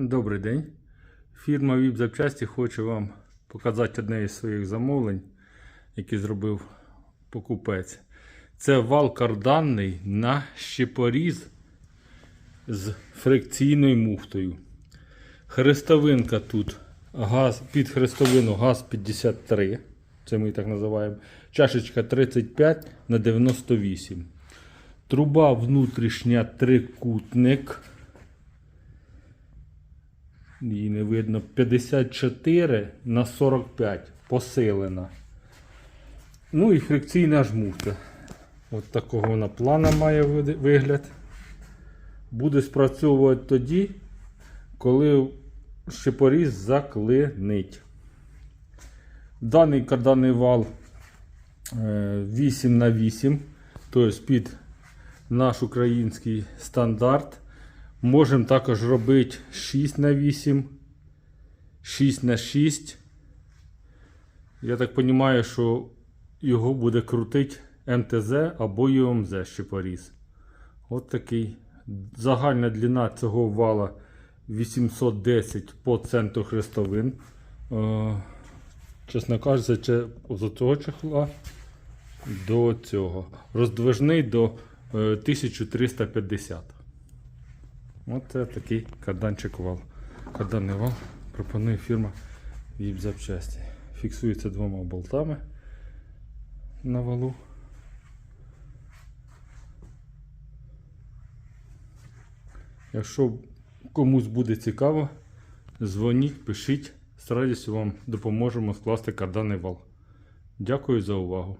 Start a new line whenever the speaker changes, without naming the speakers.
Добрий день. Фірма VIP Запчасті хоче вам показати одне із своїх замовлень, яке зробив покупець. Це вал карданний на щепоріз з фрикційною муфтою. Хрестовинка тут газ, під хрестовину газ 53. Це ми так називаємо. Чашечка 35 на 98. Труба внутрішня трикутник. Її не видно. 54 на 45 посилена. Ну і фрикційна жмуфта. От такого вона плана має вигляд. Буде спрацьовувати тоді, коли шипоріз заклинить. Даний карданний вал е, 8 на 8 тобто під наш український стандарт. Можемо також робити 6 на 8, 6 на 6. Я так розумію, що його буде крутити МТЗ або ЮМЗ щепоріз. От такий. Загальна длина цього вала 810 по центру хрестовин. Е, чесно кажучи, з цього чехла до цього. Роздвижний до е, 1350. Оце такий карданчик вал. Карданний вал пропонує фірма VIP запчасті. Фіксується двома болтами на валу. Якщо комусь буде цікаво, дзвоніть, пишіть. З радістю вам допоможемо скласти карданний вал. Дякую за увагу.